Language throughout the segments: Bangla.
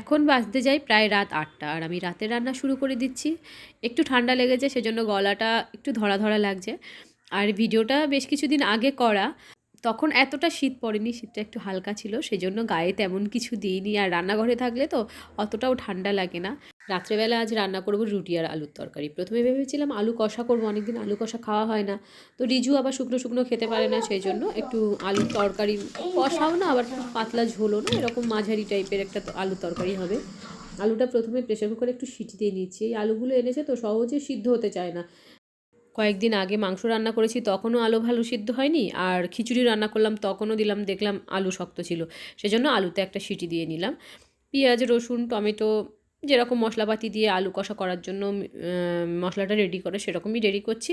এখন বাজতে যাই প্রায় রাত আটটা, আর আমি রাতে রান্না শুরু করে দিচ্ছি। একটু ঠান্ডা লেগেছে, সেজন্য গলাটা একটু ধরা ধরা লাগছে। আর ভিডিওটা বেশ কিছুদিন আগে করা তখন এতটা শীত পড়েনি, শীতটা একটু হালকা ছিল, সেজন্য গায়ে তেমন কিছু দিইনি। আর রান্নাঘরে থাকলে তো অতটাও ঠান্ডা লাগে না। রাত্রেবেলা আজ রান্না করব রুটি আর আলুর তরকারি। প্রথমে ভেবেছিলাম আলু কষা করব, অনেকদিন আলু কষা খাওয়া হয় না। তো রিজু আবার শুকনো শুকনো খেতে পারে না সেই জন্য একটু আলুর তরকারি কষাও না, আবার পাতলা ঝোলও না, এরকম মাঝারি টাইপের একটা আলুর তরকারি হবে। আলুটা প্রথমে প্রেশার কুকারে একটু সিটি দিয়ে নিচ্ছি। এই আলুগুলো এনেছে তো সহজে সিদ্ধ হতে চায় না। কয়েকদিন আগে মাংস রান্না করেছি, তখনও আলু ভালো সিদ্ধ হয়নি, আর খিচুড়ি রান্না করলাম, তখনও দিলাম, দেখলাম আলু শক্ত ছিল। সেজন্য আলুতে একটা সিটি দিয়ে নিলাম। পেঁয়াজ, রসুন, টমেটো, যেরকম মশলাপাতি দিয়ে আলু কষা করার জন্য মশলাটা রেডি করে সেরকমই রেডি করছি।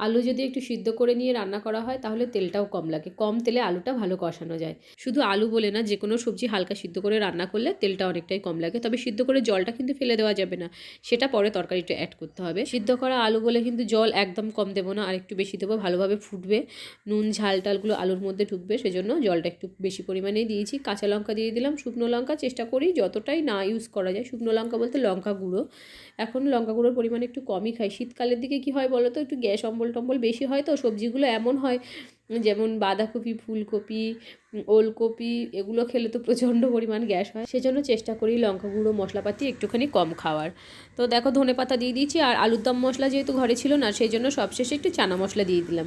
আলু যদি একটু সিদ্ধ করে নিয়ে রান্না করা হয়, তাহলে তেলটাও কম লাগে। কম তেলে আলুটা ভালো কষানো যায়। শুধু আলু বলে না যে কোনো সবজি হালকা সিদ্ধ করে রান্না করলে তেলটা অনেকটাই কম লাগে। তবে সিদ্ধ করে জলটা কিন্তু ফেলে দেওয়া যাবে না, সেটা পরে তরকারিটা অ্যাড করতে হবে। সিদ্ধ করা আলু বলে কিন্তু জল একদম কম দেবো না, আর একটু বেশি দেবো, ভালোভাবে ফুটবে। নুন, ঝাল, টালগুলো আলুর মধ্যে ঢুকবে, সেজন্য জলটা একটু বেশি পরিমাণেই দিয়েছি। কাঁচা লঙ্কা দিয়ে দিলাম। শুকনো লঙ্কা চেষ্টা করি যতটাই না ইউজ করা যায়। শুকনো লঙ্কা বলতে লঙ্কা গুঁড়ো। এখন লঙ্কা গুঁড়োর পরিমাণ একটু কমই খাই। শীতকালের দিকে কি হয় বলো তো একটু গ্যাস অম্বল টম্বল বেশি হয় তো সবজিগুলো এমন হয় যেমন বাঁধাকপি, ফুলকপি, ওলকপি, এগুলো খেলে তো প্রচণ্ড পরিমাণ গ্যাস হয়। সেজন্য চেষ্টা করি লঙ্কা গুঁড়ো, মশলাপাতি একটুখানি কম খাওয়ার। তো দেখো ধনে পাতা দিয়ে দিয়েছি আর আলুর দম মশলা যেহেতু ঘরে ছিল না সেই জন্য সবশেষে একটু চানা মশলা দিয়ে দিলাম।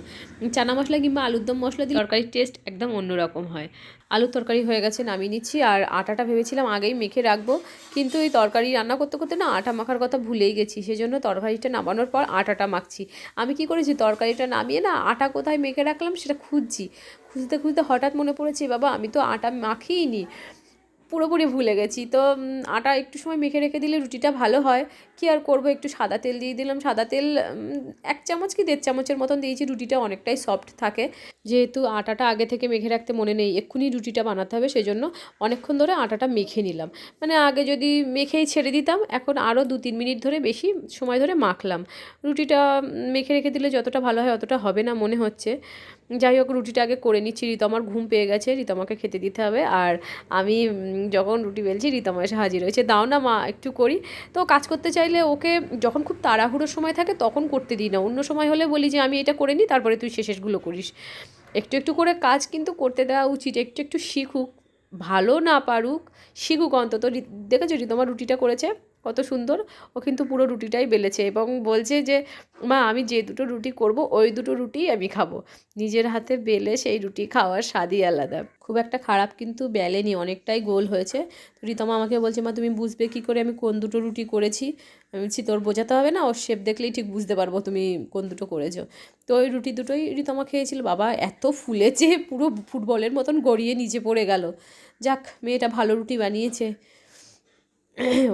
চানা মশলা কিংবা আলুর দম মশলা দিয়ে তরকারির টেস্ট একদম অন্যরকম হয়। আলুর তরকারি হয়ে গেছে, নামিয়ে নিচ্ছি আর আটাটা ভেবেছিলাম আগেই মেখে রাখব। কিন্তু এই তরকারি রান্না করতে করতে না আটা মাখার কথা ভুলেই গেছি, সেজন্য তরকারিটা নামানোর পর আটাটা মাখছি। আমি কি করেছি, তরকারিটা নামিয়ে না আটা কোথায় মেখে রাখলাম সেটা খুঁজছি। খুঁজতে খুঁজতে হঠাৎ মনে পড়েছে, বাবা, আমি তো আটা মাখিইনি পুরোপুরি ভুলে গেছি। তো আটা একটু সময় মেখে রেখে দিলে রুটিটা ভালো হয়। কি আর করব? একটু সাদা তেল দিয়ে দিলাম। সাদা তেল এক চামচ কি দেড় চামচের মতন দিয়েছি। রুটিটা অনেকটাই সফট থাকে। যেহেতু আটাটা আগে থেকে মেখে রাখতে মনে নেই, এক্ষুনি রুটিটা বানাতে হবে। সেই জন্য অনেকক্ষণ ধরে আটাটা মেখে নিলাম। মানে আগে যদি মেখেই ছেড়ে দিতাম, এখন আরও দু তিন মিনিট ধরে বেশি সময় ধরে মাখলাম। রুটিটা মেখে রেখে দিলে যতটা ভালো হয় অতটা হবে না মনে হচ্ছে। যাই হোক, রুটিটা আগে করে নিচ্ছি। রিতমার ঘুম পেয়ে গেছে রিতমাকে খেতে দিতে হবে। আর আমি যখন রুটি বেলছি রিতমা এসে হাজির হয়েছে। দাও না মা, একটু করি। তো কাজ করতে চাইলে ওকে যখন খুব তাড়াহুড়োর সময় থাকে, তখন করতে দিই না। অন্য সময় হলে বলি যে, আমি এটা করে নিই, তারপরে তুই শেষেরগুলো করিস। একটু একটু করে কাজ কিন্তু করতে দেওয়া উচিত। একটু একটু শিখুক। ভালো না পারুক, শিখুক অন্তত। দেখেছ রিতমা রুটিটা করেছে? কত সুন্দর। ও কিন্তু পুরো রুটিটাই বেলেছে এবং বলছে যে, মা, আমি যে দুটো রুটি করব, ওই দুটো রুটিই আমি খাব। নিজের হাতে বেলে সেই রুটি খাওয়ার স্বাদই আলাদা। খুব একটা খারাপ কিন্তু বেলেনি, অনেকটাই গোল হয়েছে। রিতমা আমাকে বলছে, মা, তুমি বুঝবে কি করে আমি কোন দুটো রুটি করেছি? আমি বলছি, তোর বোঝাতে হবে না, ওর শেপ দেখলেই ঠিক বুঝতে পারব তুমি কোন দুটো করেছ। তো ওই রুটি দুটোই রিতমা খেয়েছিল। বাবা, এত ফুলেছে, পুরো ফুটবলের মতন গড়িয়ে নিচে পড়ে গেল। যাক, মেয়েটা ভালো রুটি বানিয়েছে।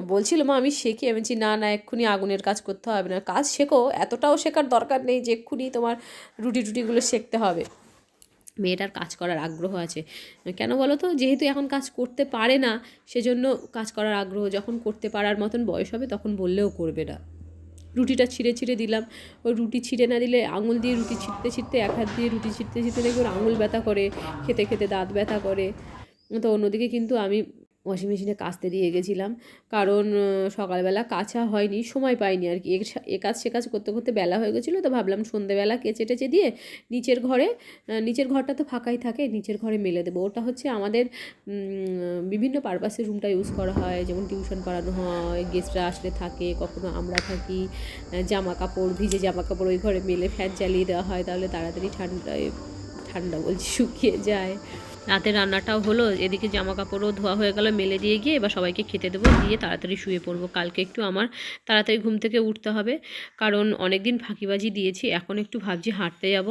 বলছিল, মা, আমি শেখি। আমি বলছি, না না, এক্ষুনি আগুনের কাজ করতে হবে না। কাজ শেখো, এতটাও শেখার দরকার নেই যে এক্ষুনি তোমার রুটি টুটিগুলো শিখতে হবে। মেয়েটার কাজ করার আগ্রহ আছে। কেন বলো তো? যেহেতু এখন কাজ করতে পারে না, সেজন্য কাজ করার আগ্রহ, যখন করতে পারার মতন বয়স হবে, তখন বললেও করবে না। রুটিটা ছিঁড়ে ছিঁড়ে দিলাম। ওই রুটি ছিঁড়ে না দিলে আঙুল দিয়ে রুটি ছিঁড়তে ছিঁড়তে, এক হাত দিয়ে রুটি ছিঁড়তে ছিঁড়তে দেখবে আঙুল ব্যথা করে, খেতে খেতে দাঁত ব্যথা করে। তো অন্যদিকে কিন্তু আমি ওয়াশিং মেশিনে কাচতে দিয়ে গেছিলাম। কারণ সকালবেলা কাচা হয়নি, সময় পাইনি আর কি। এ কাজ সে কাজ করতে করতে বেলা হয়ে গেছিল, তো ভাবলাম সন্ধেবেলা কেচে টেচে দিয়ে নিচের ঘরে নিচের ঘরটা তো ফাঁকাই থাকে, নিচের ঘরে মেলে দেবো। ওটা হচ্ছে আমাদের বিভিন্ন পারপাসে রুমটা ইউজ করা হয়। যেমন টিউশন করানো হয় গেস্টরা আসলে থাকে, কখনো আমরা থাকি জামা কাপড় ভিজে জামা কাপড় ওই ঘরে মেলে ফ্যান চালিয়ে দেওয়া হয়, তাহলে তাড়াতাড়ি ঠান্ডায়, ঠান্ডা বলছি, শুকিয়ে যায়। রাতে রান্নাটাও হলো, এদিকে জামা কাপড়ও ধোয়া হয়ে গেল, মেলে দিয়ে গিয়ে এবার সবাইকে খেতে দেবো, দিয়ে তাড়াতাড়ি শুয়ে পড়ব। কালকে একটু আমার তাড়াতাড়ি ঘুম থেকে উঠতে হবে, কারণ অনেক দিন ফাঁকিবাজি দিয়েছি, এখন একটু ভাবছি হাঁটতে যাব।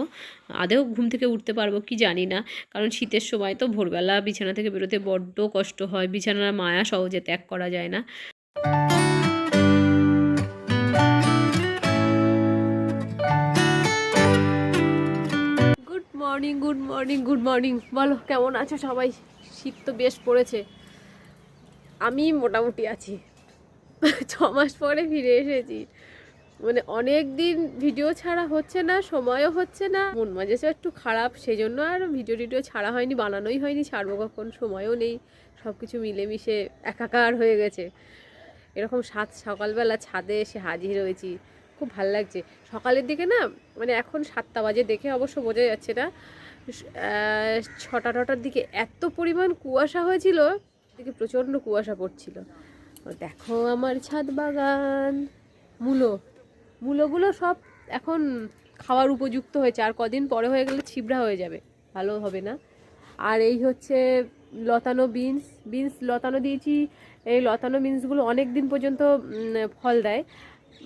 আদেও ঘুম থেকে উঠতে পারব, কি জানি না, কারণ শীতের সময় তো ভোরবেলা বিছানা থেকে বেরোতে বড্ড কষ্ট হয়, বিছানার মায়া সহজে ত্যাগ করা যায় না। Morning good morning good morning বলো, কেমন আছো সবাই? শীত তো বেশ পড়েছে। আমি মোটামুটি আছি। ছ মাস পরে ফিরে এসেছি। মানে অনেক দিন ভিডিও ছাড়া হচ্ছে না, সময়ও হচ্ছে না। মন মাঝেছে একটু খারাপ সেই জন্য আর ভিডিও টিডিও ছাড়া হয়নি, বানানোই হয়নি, ছাড়বো কখন, সময়ও নেই। সব কিছু মিলেমিশে একাকার হয়ে গেছে। এরকম সাত সকালবেলা ছাদে এসে হাজির হয়েছি। খুব ভালো লাগছে। সকালের দিকে না মানে এখন সাতটা বাজে দেখে অবশ্য বোঝা যাচ্ছে না ছটা টটার দিকে এত পরিমাণ কুয়াশা হয়েছিল দিকে প্রচণ্ড কুয়াশা পড়ছিল। দেখো আমার ছাদ বাগান। মূলো, মূলোগুলো সব এখন খাওয়ার উপযুক্ত হয়েছে, আর কদিন পরে হয়ে গেলে ছিবড়া হয়ে যাবে, ভালো হবে না। আর এই হচ্ছে লতানো বিনস বিনস লতানো দিয়েছি, এই লতানো বিনসগুলো অনেক দিন পর্যন্ত ফল দেয়।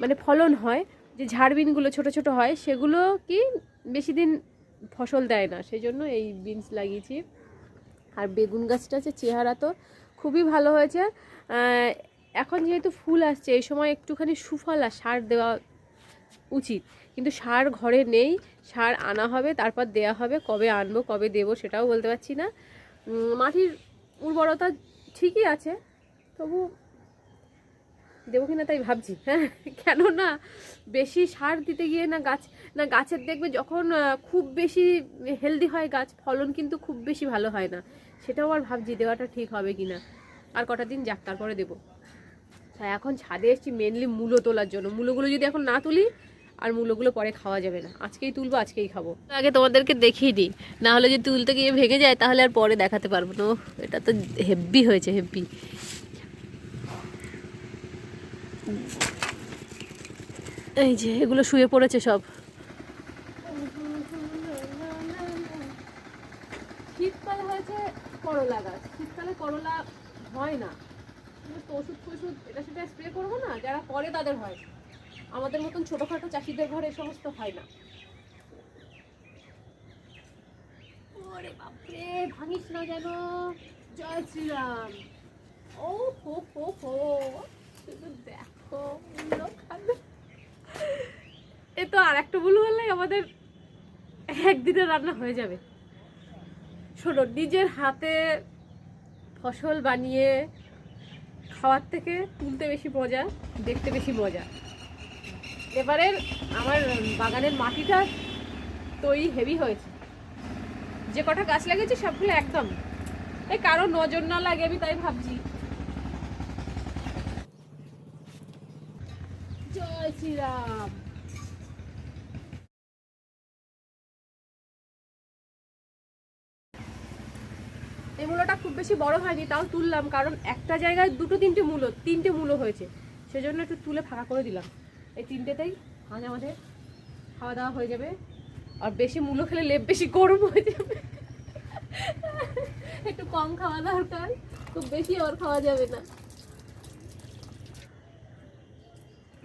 মানে ফলন হয়, যে ঝাড় বিনগুলো ছোট ছোট হয়, সেগুলো কি বেশি দিন ফসল দেয় না। সেই জন্য এই বিনস লাগিয়েছি। আর বেগুন গাছটা আছে, চেহারা তো খুবই ভালো হয়েছে। এখন যেহেতু ফুল আসছে, এই সময় একটুখানি সুফল সার দেওয়া উচিত। কিন্তু সার ঘরে নেই, সার আনা হবে, তারপর দেয়া হবে, কবে আনব, কবে দেবো সেটাও বলতে পারছি না। মাটির উর্বরতা ঠিকই আছে, তবু দেবো কিনা তাই ভাবছি। হ্যাঁ কেননা বেশি সার দিতে গিয়ে না গাছ, না গাছের দেখবে যখন খুব বেশি হেলদি হয় গাছ, ফলন কিন্তু খুব বেশি ভালো হয় না। সেটাও আর ভাবছি দেওয়াটা ঠিক হবে কিনা। আর কটা দিন যাক, তারপরে দেবো। হ্যাঁ এখন ছাদে এসেছি মেনলি মূলো তোলার জন্য। মূলোগুলো যদি এখন না তুলি, আর মূলোগুলো পরে খাওয়া যাবে না। আজকেই তুলবো, আজকেই খাব। আগে তোমাদেরকে দেখিয়ে দিই। না হলে যদি তুলতে গিয়ে ভেঙে যায়, তাহলে আর পরে দেখাতে পারব না। এটা তো হেভি হয়েছে হেভি এই যে, এগুলো শুয়ে পড়েছে সব। শীতকালে হয়েছে করলা গাছ। শীতকালে করলা হয় না। ওষুধ ফষুধ, এটা সেটা স্প্রে করব না, যারা করে তাদের হয়। আমাদের মতন ছোটোখাটো চাষিদের ঘরে এই সমস্ত হয় না। ওরে বাপরে, ভাঙিস না যেন। জয় শ্রীরাম। ও হো হো। হো দেখো। খাবে। এ তো আর একটা ভুল হলেই আমাদের একদিনে রান্না হয়ে যাবে। শোনো, নিজের হাতে ফসল বানিয়ে খাওয়ার থেকে তুলতে বেশি মজা, দেখতে বেশি মজা। এবারের আমার বাগানের মাটিটা তৈরি হেভি হয়েছে। যে কটা গাছ লাগিয়েছি সবগুলো একদম। এই কারও নজর না লাগে, আমি তাই ভাবছি জয় শ্রীরাম এই মূলোটা খুব বেশি বড় হয়নি, তাও তুললাম, কারণ একটা জায়গায় দুটো তিনটে মূলো তিনটে মূলো হয়েছে। সেজন্য একটু তুলে ফাঁকা করে দিলাম। এই তিনটেতেই আজ আমাদের খাওয়া দাওয়া হয়ে যাবে। আর বেশি মূলো খেলে লেপ বেশি গরম হয়ে যাবে। একটু কম খাওয়া দরকার, খুব বেশি আর খাওয়া যাবে না।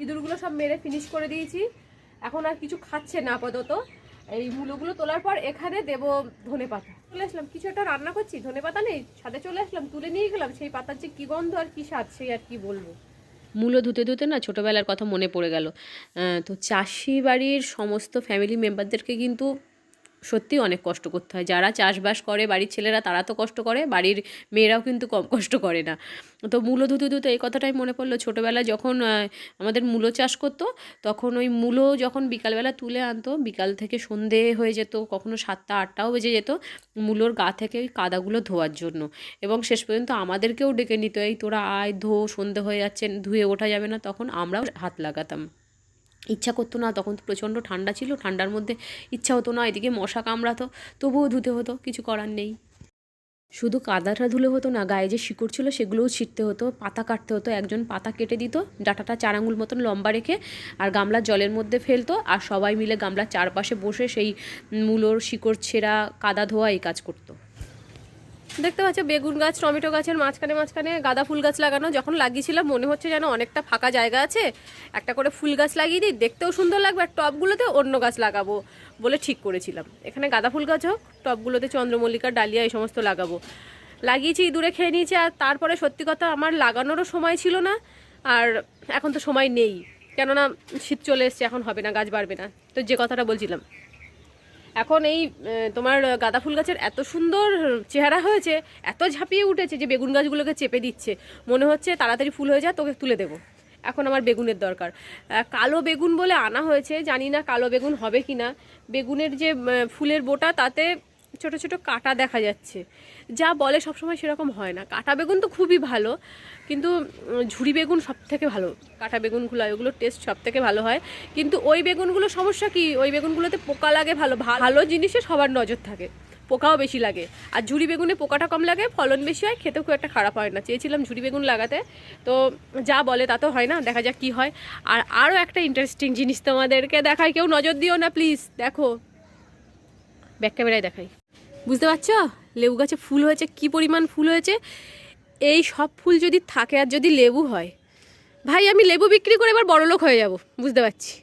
ইঁদুরগুলো সব মেরে ফিনিশ করে দিয়েছি। এখন আর কিছু খাচ্ছে না আপাতত। এই মুলোগুলো তোলার পর এখানে দেব ধনে পাতা। চলে আসলাম, কিছু একটা রান্না করছি, ধনে পাতা নেই সাথে চলে আসলাম, তুলে নিয়ে গেলাম, সেই পাতার যে কী গন্ধ আর কি স্বাদ, সেই আর কি বলব। মূলো ধুতে ধুতে না ছোটোবেলার কথা মনে পড়ে গেল। তো চাষি বাড়ির সমস্ত ফ্যামিলি মেম্বারদেরকে কিন্তু সত্যি অনেক কষ্ট করতে হয়। যারা চাষবাস করে বাড়ির ছেলেরা, তারা তো কষ্ট করে, বাড়ির মেয়েরাও কিন্তু কম কষ্ট করে না। তো মূলো ধুতে ধুতে এই কথাটাই মনে পড়ল, ছোটোবেলায় যখন আমাদের মূলো চাষ করতো, তখন ওই মূলো যখন বিকালবেলা তুলে আনতো, বিকাল থেকে সন্ধে হয়ে যেত, কখনো সাতটা, আটটাও বেজে যেত, মূলোর গা থেকে ওই কাদাগুলো ধোয়ার জন্য। এবং শেষ পর্যন্ত আমাদেরকেও ডেকে নিত, এই তোরা আয়, ধো, সন্ধে হয়ে যাচ্ছে, ধুয়ে ওঠা যাবে না। তখন আমরাও হাত লাগাতাম। ইচ্ছা করতো না, তখন তো প্রচণ্ড ঠান্ডা ছিল, ঠান্ডার মধ্যে ইচ্ছা হতো না, এদিকে মশা কামড়াতো, তবুও ধুতে হতো, কিছু করার নেই। শুধু কাদাটা ধুলে হতো না, গায়ে যে শিকড় ছিল সেগুলোও ছিটতে হতো, পাতা কাটতে হতো, একজন পাতা কেটে দিত, ডাটাটা চার আঙুল মতন লম্বা রেখে আর গামলা জলের মধ্যে ফেলতো আর সবাই মিলে গামলার চারপাশে বসে সেই মূলোর শিকড় ছেঁড়া, কাদা ধোয়া এই কাজ করতো। দেখতে পাচ্ছ, বেগুন গাছ, টমেটো গাছের মাঝখানে মাঝখানে গাঁদা ফুল গাছ লাগানো। যখন লাগিয়েছিলাম, মনে হচ্ছে যেন অনেকটা ফাঁকা জায়গা আছে। একটা করে ফুল গাছ লাগিয়ে দিই, দেখতেও সুন্দর লাগবে। আর টবগুলোতে অন্য গাছ লাগাবো বলে ঠিক করেছিলাম। এখানে গাঁদা ফুল গাছ হোক, টবগুলোতে চন্দ্রমল্লিকা, ডালিয়া এই সমস্ত লাগাবো। লাগিয়েছি দূরে খেয়ে নিয়েছি, আর তারপরে সত্যি কথা আমার লাগানোরও সময় ছিল না। আর এখন তো সময় নেই। কেননা শীত চলে এসছে, এখন হবে না, গাছ বাড়বে না। তো যে কথাটা বলছিলাম এখন এই তোমার গাঁদা ফুল গাছের এত সুন্দর চেহারা হয়েছে, এত ঝাঁপিয়ে উঠেছে যে বেগুন গাছগুলোকে চেপে দিচ্ছে। মনে হচ্ছে তাড়াতাড়ি ফুল হয়ে যায় তোকে তুলে দেবো। এখন আমার বেগুনের দরকার। কালো বেগুন বলে আনা হয়েছে, জানি না কালো বেগুন হবে কি না বেগুনের যে ফুলের বোটা, তাতে ছোট ছোট কাটা দেখা যাচ্ছে। যা বলে সবসময় সেরকম হয় না। কাটা বেগুন তো খুবই ভালো, কিন্তু ঝুড়ি বেগুন সব থেকে ভালো। কাটা বেগুনগুলো ওগুলোর টেস্ট সব থেকে ভালো হয়। কিন্তু ওই বেগুনগুলো সমস্যা কি? ওই বেগুনগুলোতে পোকা লাগে ভালো ভালো জিনিসে সবার নজর থাকে। পোকাও বেশি লাগে। আর ঝুড়ি বেগুনে পোকাটা কম লাগে, ফলন বেশি হয়, খেতেও খুব একটা খারাপ হয় না। চেয়েছিলাম ঝুড়ি বেগুন লাগাতে। তো যা বলে তা তো হয় না, দেখা যাক কি হয়। আর আরও একটা ইন্টারেস্টিং জিনিস তোমাদেরকে দেখায় কেউ নজর দিও না প্লিজ দেখো। ব্যাক ক্যামেরায় দেখাই। বুঝতে পারছ? লেবু গাছে ফুল হয়েছে, কি পরিমাণ ফুল হয়েছে? এই সব ফুল যদি থাকে আর যদি লেবু হয়, ভাই আমি লেবু বিক্রি করে এবার বড়লোক হয়ে যাব, বুঝতে পারছি।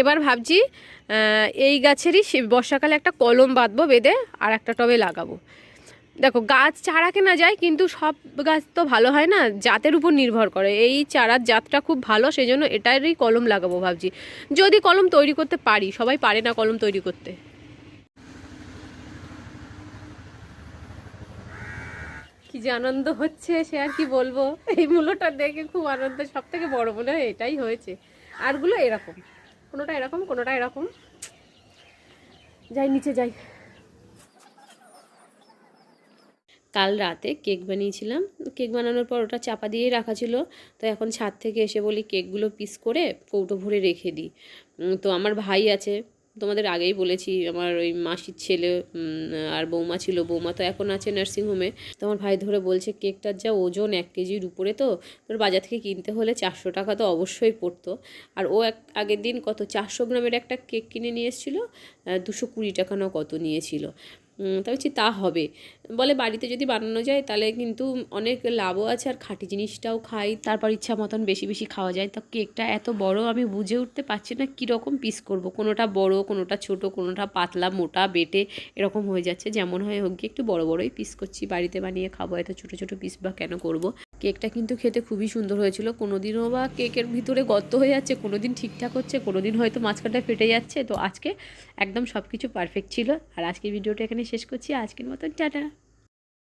এবার ভাবছি এই গাছেরই বর্ষাকালে একটা কলম বাঁধবো, বেঁধে আর একটা টবে লাগাবো। দেখো, গাছ চারা কেনা যায়, কিন্তু সব গাছ তো ভালো হয় না, জাতের উপর নির্ভর করে। এই চারার জাতটা খুব ভালো সেই জন্য এটারই কলম লাগাবো ভাবছি। যদি কলম তৈরি করতে পারি, সবাই পারে না কলম তৈরি করতে। কি যে আনন্দ হচ্ছে সে আর কি বলব? এই মূলোটা দেখে খুব আনন্দ সব থেকে বড় মনে হয় এটাই হয়েছে। আরগুলো এরকম, কোনোটা এরকম কোনোটা এরকম। যাই, নিচে যাই। কাল রাতে কেক বানিয়েছিলাম। কেক বানানোর পর ওটা চাপা দিয়েই রাখা ছিল। তো এখন ছাদ থেকে এসে বলি কেকগুলো পিস করে কৌটো ভরে রেখে দিই। তো আমার ভাই আছে তোমাদের আগেই বলেছি, আমার ওই মাসির ছেলে আর বৌমা ছিল। বৌমা তো এখন আছে নার্সিংহোমে তো আমার ভাই ধরে বলছে, কেকটার যা ওজন এক কেজির উপরে তো, তোর বাজার থেকে কিনতে হলে চারশো টাকা তো অবশ্যই পড়তো। আর ও এক, আগের দিন কত, চারশো গ্রামের একটা কেক কিনে নিয়ে এসেছিল দুশো কুড়ি টাকা না কত নিয়েছিল। তবে তা বলছি, তা হবে। বলে বাড়িতে যদি বানানো যায়, তাহলে কিন্তু অনেক লাভও আছে আর খাঁটি জিনিসটাও খাই। তারপর ইচ্ছা মতন বেশি বেশি খাওয়া যায়। তা কেকটা এত বড় আমি বুঝে উঠতে পারছি না, কীরকম পিস করব? কোনোটা বড়, কোনোটা ছোট, কোনোটা পাতলা, মোটা, বেটে এরকম হয়ে যাচ্ছে। যেমন হয় হোক, গিয়ে একটু বড় বড়ই পিস করছি। বাড়িতে বানিয়ে খাব, এত ছোট ছোট পিস বা কেন করব? কেকটা কিন্তু খেতে খুবই সুন্দর হয়েছিল। কোনো দিনও বা কেকের ভিতরে গর্ত হয়ে যাচ্ছে কোনো দিন ঠিকঠাক হচ্ছে কোনো দিন হয়তো মাঝখানটা ফেটে যাচ্ছে। তো আজকে একদম সব কিছু পারফেক্ট ছিল। আর আজকের ভিডিওটা এখানে শেষ করছি। আজকের মতন, টাটা!